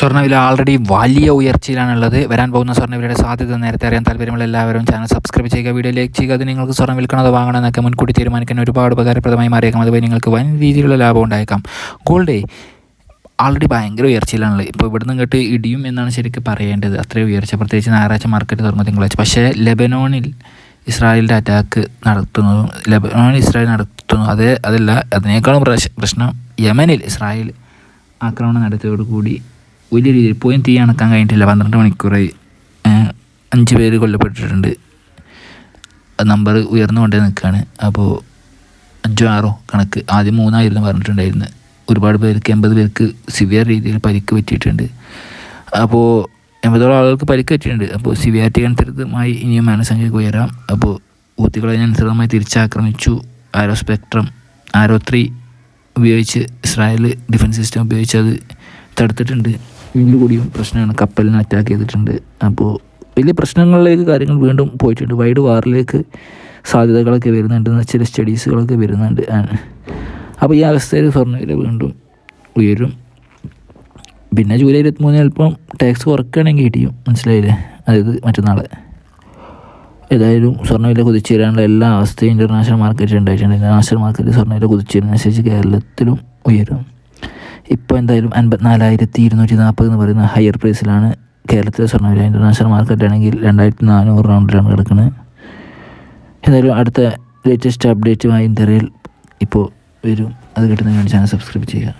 സ്വർണവില ആൾറെഡി വലിയ ഉയർച്ചയിലാണുള്ളത്. വരാൻ പോകുന്ന സ്വർണവിലയുടെ സാധ്യത നേരത്തെ അറിയാൻ താല്പര്യമുള്ള എല്ലാവരും ചാനൽ സബ്സ്ക്രൈബ് ചെയ്യുക വീഡിയോ ലൈക്ക് ചെയ്യുക അത് നിങ്ങൾക്ക് സ്വർണം വിൽക്കണത് വാങ്ങണമെന്നൊക്കെ മുൻകൂട്ടി തീരുമാനിക്കാൻ ഒരുപാട് ഉപകാരപ്രദമായി മാറിയേക്കാം. അതുവഴി നിങ്ങൾക്ക് വൻ രീതിയിലുള്ള ലാഭം ഉണ്ടായേക്കാം. ഗോൾഡ് ആൾറെഡി ഭയങ്കര ഉയർച്ചയിലാണുള്ളത്. ഇപ്പോൾ ഇവിടുന്ന് കേട്ട് ഇടിയും എന്നാണ് ശരിക്കും പറയേണ്ടത്. അത്രയും ഉയർച്ച. പ്രത്യേകിച്ച് ഞായറാഴ്ച മാർക്കറ്റ് തുറന്നു തിങ്കളാഴ്ച. പക്ഷേ ലെബനോണിൽ ഇസ്രായേലിന്റെ അറ്റാക്ക് നടത്തുന്നതും ലെബനോണിൽ ഇസ്രായേൽ നടത്തുന്നു. അതേ അതല്ല അതിനേക്കാളും പ്രശ്നം യമനിൽ ഇസ്രായേൽ ആക്രമണം നടത്തിയതോടുകൂടി വലിയ രീതിയിൽ പോയും തീ അണക്കാൻ കഴിഞ്ഞിട്ടില്ല. പന്ത്രണ്ട് മണിക്കൂറായി. അഞ്ച് പേര് കൊല്ലപ്പെട്ടിട്ടുണ്ട്. നമ്പർ ഉയർന്നുകൊണ്ടേ നിൽക്കുകയാണ് അപ്പോൾ അഞ്ചോ ആറോ കണക്ക് ആദ്യം മൂന്നായിരുന്നു പറഞ്ഞിട്ടുണ്ടായിരുന്നു. ഒരുപാട് പേർക്ക് എൺപത് പേർക്ക് സിവിയർ രീതിയിൽ പരിക്ക് പറ്റിയിട്ടുണ്ട്. അപ്പോൾ എൺപതോളം ആളുകൾക്ക് പരിക്ക് പറ്റിയിട്ടുണ്ട്. അപ്പോൾ സിവിയാരിറ്റി അനുസരിതമായി ഇനിയും മരണസംഖ്യക്ക് ഉയരാം. അപ്പോൾ ഊത്തികൾ അതിനനുസൃതമായി തിരിച്ചാക്രമിച്ചു. ആരോ സ്പെക്ട്രം ആരോ ത്രീ ഉപയോഗിച്ച് ഇസ്രായേൽ ഡിഫൻസ് സിസ്റ്റം ഉപയോഗിച്ച് അത് തടുത്തിട്ടുണ്ട്. ഇതിൽ കൂടിയും പ്രശ്നമാണ്. കപ്പലിനെ അറ്റാക്ക് ചെയ്തിട്ടുണ്ട്. അപ്പോൾ വലിയ പ്രശ്നങ്ങളിലേക്ക് കാര്യങ്ങൾ വീണ്ടും പോയിട്ടുണ്ട്. വൈഡ് വാറിലേക്ക് സാധ്യതകളൊക്കെ വരുന്നുണ്ട്. ചില സ്റ്റഡീസുകളൊക്കെ വരുന്നുണ്ട്. അപ്പോൾ ഈ അവസ്ഥയിൽ സ്വർണവില വീണ്ടും ഉയരും. പിന്നെ ജൂലൈ ഇരുപത്തിമൂന്ന് ചിലപ്പം ടാക്സ് കുറക്കുകയാണെങ്കിൽ കിട്ടിയും മനസ്സിലായില്ലേ? അതായത് മറ്റന്നാൾ ഏതായാലും സ്വർണവില കുതിച്ചു വരാനുള്ള എല്ലാ അവസ്ഥയും ഇന്റർനാഷണൽ മാർക്കറ്റ് ഉണ്ടായിട്ടുണ്ട്. ഇന്റർനാഷണൽ മാർക്കറ്റ് സ്വർണവില കുതിച്ചു കുതിച്ചുയരുന്നതനുസരിച്ച് കേരളത്തിലും ഉയരും. ഇപ്പോൾ എന്തായാലും അൻപത്തിനാലായിരത്തി ഇരുന്നൂറ്റി നാൽപ്പത് എന്ന് പറയുന്ന ഹയർ പ്രൈസിലാണ് കേരളത്തിലെ സ്വർണവില. ഇന്റർനാഷണൽ മാർക്കറ്റ് ആണെങ്കിൽ രണ്ടായിരത്തി നാനൂറ് റൗണ്ടിലാണ് കിടക്കുന്നത് എന്തായാലും അടുത്ത ലേറ്റസ്റ്റ് അപ്ഡേറ്റുമായി ഇന്ത്യയിൽ ഇപ്പോൾ വരും. അത് കിട്ടുന്നതിന് വേണ്ടി ചാനൽ സബ്സ്ക്രൈബ് ചെയ്യുക.